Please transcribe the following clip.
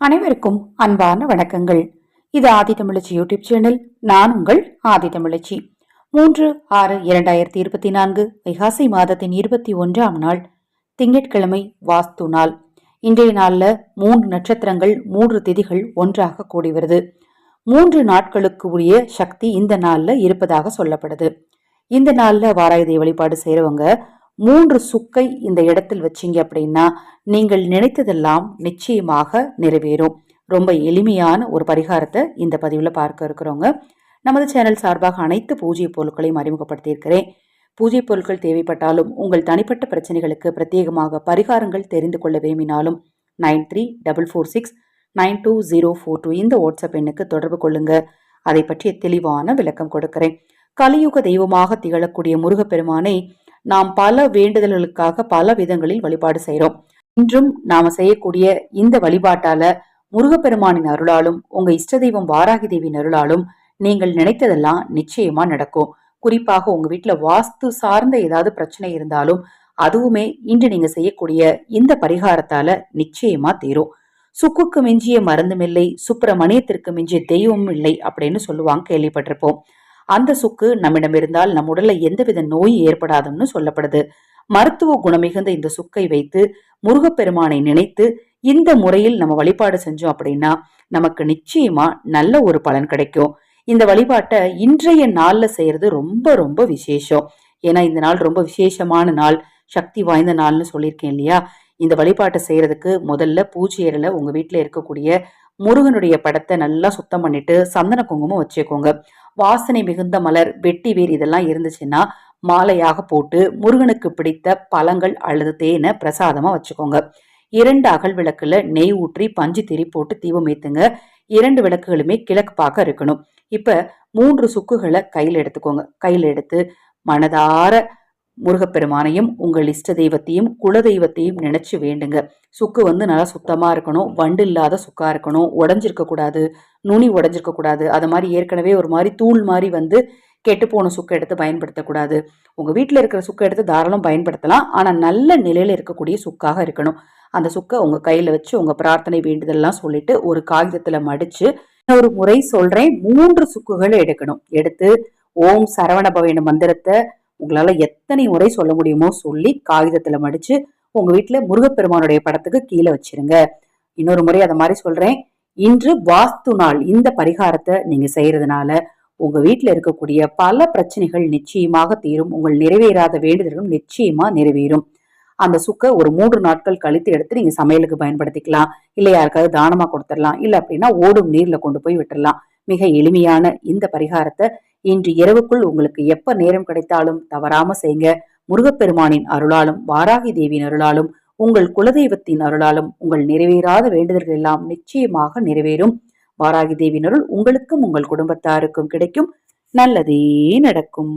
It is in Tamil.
அனைவருக்கும் அன்பான வணக்கங்கள். இது ஆதி தமிழச்சி யூடியூப் சேனல் நான் உங்கள் ஆதி தமிழச்சி. மூன்று ஆறு இரண்டாயிரத்தி இருபத்தி நான்கு வைகாசி மாதத்தின் இருபத்தி ஒன்றாம் நாள் திங்கட்கிழமை வாஸ்து நாள். இன்றைய நாளில் மூன்று நட்சத்திரங்கள் மூன்று திதிகள் ஒன்றாக கூடி வருது. மூன்று நாட்களுக்கு உரிய சக்தி இந்த நாளில் இருப்பதாக சொல்லப்படுது. இந்த நாளில் வாராயுதை வழிபாடு செய்கிறவங்க மூன்று சுக்கை இந்த இடத்தில் வச்சீங்க அப்படின்னா நீங்கள் நினைத்ததெல்லாம் நிச்சயமாக நிறைவேறும். ரொம்ப எளிமையான ஒரு பரிகாரத்தை இந்த பதிவில் பார்க்க இருக்கிறோங்க. நமது சேனல் சார்பாக அனைத்து பூஜை பொருட்களையும் அறிமுகப்படுத்தியிருக்கிறேன். பூஜை பொருட்கள் தேவைப்பட்டாலும் உங்கள் தனிப்பட்ட பிரச்சனைகளுக்கு பிரத்யேகமாக பரிகாரங்கள் தெரிந்து கொள்ள விரும்பினாலும் nine three double four six nine two zero four two இந்த வாட்ஸ்அப் எண்ணுக்கு தொடர்பு கொள்ளுங்க. அதை பற்றிய தெளிவான விளக்கம் கொடுக்கிறேன். கலியுக தெய்வமாக திகழக்கூடிய முருகப்பெருமானை நாம் பல வேண்டுதல்களுக்காக பல விதங்களில் வழிபாடு செய்கிறோம் இன்றும் நாம செய்யக்கூடிய இந்த வழிபாட்டால முருகப்பெருமானின் அருளாலும் உங்க இஷ்ட தெய்வம் வாராகி தேவியின் அருளாலும் நீங்கள் நினைத்ததெல்லாம் நிச்சயமா நடக்கும். குறிப்பாக உங்க வீட்டுல வாஸ்து சார்ந்த ஏதாவது பிரச்சனை இருந்தாலும் அதுவுமே இன்று நீங்க செய்யக்கூடிய இந்த பரிகாரத்தால நிச்சயமா தீரும். சுக்குக்கு மிஞ்சிய மருந்தும் இல்லை சுப்பிரமணியத்திற்கு மிஞ்சிய தெய்வமும் இல்லை அப்படின்னு சொல்லுவாங்க கேள்விப்பட்டிருப்போம். அந்த சுக்கு நம்மிடம் இருந்தால் நம் உடல்ல எந்தவித நோய் ஏற்படாதுன்னு சொல்லப்படுது. மருத்துவ குணமிகுந்த இந்த சுக்கை வைத்து முருகப்பெருமானை நினைத்து இந்த முறையில் நம்ம வழிபாடு செஞ்சோம் அப்படின்னா நமக்கு நிச்சயமா நல்ல ஒரு பலன் கிடைக்கும். இந்த வழிபாட்டை இன்றைய நாள்ல செய்யறது ரொம்ப ரொம்ப விசேஷம். ஏன்னா இந்த நாள் ரொம்ப விசேஷமான நாள் சக்தி வாய்ந்த நாள்னு சொல்லியிருக்கேன் இல்லையா? இந்த வழிபாட்டை செய்யறதுக்கு முதல்ல பூஜை அறையில உங்க வீட்டில் இருக்கக்கூடிய முருகனுடைய படத்தை நல்லா சுத்தம் பண்ணிட்டு சந்தன குங்குமம் வச்சுக்கோங்க. வாசனை மிகுந்த மலர் வெட்டி வேர் இதெல்லாம் இருந்துச்சுன்னா மாலையாக போட்டு முருகனுக்கு பிடித்த பழங்கள் அல்லது தேனை பிரசாதமா வச்சுக்கோங்க. இரண்டு அகல் விளக்குல நெய் ஊற்றி பஞ்சு திரி போட்டு தீபம் ஏத்துங்க. இரண்டு விளக்குகளுமே கிழக்கு பார்க்க இருக்கணும். இப்ப மூன்று சுக்குகளை கையில் எடுத்துக்கோங்க. கையில் எடுத்து மனதார முருகப்பெருமானையும் உங்கள் இஷ்ட தெய்வத்தையும் குல தெய்வத்தையும் நினைச்சு வேண்டுங்க. சுக்கு வந்து நல்லா சுத்தமாக இருக்கணும். வண்டு இல்லாத சுக்காக இருக்கணும். உடஞ்சிருக்க கூடாது. நுனி உடஞ்சிருக்க கூடாது. அது மாதிரி ஏற்கனவே ஒரு மாதிரி தூள் மாதிரி வந்து கெட்டு போன சுக்கை எடுத்து பயன்படுத்தக்கூடாது உங்கள் வீட்டில் இருக்கிற சுக்கை எடுத்து தாராளம் பயன்படுத்தலாம். ஆனால் நல்ல நிலையில் இருக்கக்கூடிய சுக்காக இருக்கணும். அந்த சுக்கை உங்கள் கையில் வச்சு உங்கள் பிரார்த்தனை வேண்டுதல்லாம் சொல்லிட்டு ஒரு காகிதத்தில் மடித்து ஒரு முறை சொல்கிறேன் மூன்று சுக்குகளை எடுக்கணும். எடுத்து ஓம் சரவணபவ மந்திரத்தை உங்களால எத்தனை முறை சொல்ல முடியுமோ சொல்லி காகிதத்துல மடிச்சு உங்க வீட்டுல முருகப்பெருமானுடைய படத்துக்கு கீழே வச்சிருங்க. இன்னொரு முறை அதை மாதிரி சொல்றேன். இன்று வாஸ்து நாள். இந்த பரிகாரத்தை நீங்க செய்யறதுனால உங்க வீட்டுல இருக்கக்கூடிய பல பிரச்சனைகள் நிச்சயமாக தீரும். உங்கள் நிறைவேறாத வேண்டுதல்களும் நிச்சயமா நிறைவேறும். அந்த சுக்கை ஒரு மூன்று நாட்கள் கழித்து எடுத்து நீங்க சமையலுக்கு பயன்படுத்திக்கலாம். இல்லை யாருக்காவது தானமா கொடுத்துடலாம். இல்லை அப்படின்னா ஓடும் நீர்ல கொண்டு போய் விட்டுடலாம். மிக எளிமையான இந்த பரிகாரத்தை இன்று இரவுக்குள் உங்களுக்கு எப்ப நேரம் கிடைத்தாலும் தவறாம செய்யுங்க முருகப்பெருமானின் அருளாலும் வாராகி தேவியின் அருளாலும் உங்கள் குலதெய்வத்தின் அருளாலும் உங்கள் நிறைவேறாத வேண்டுதல்கள் எல்லாம் நிச்சயமாக நிறைவேறும். வாராகி தேவியின் அருள் உங்களுக்கும் உங்கள் குடும்பத்தாருக்கும் கிடைக்கும். நல்லதே நடக்கும்.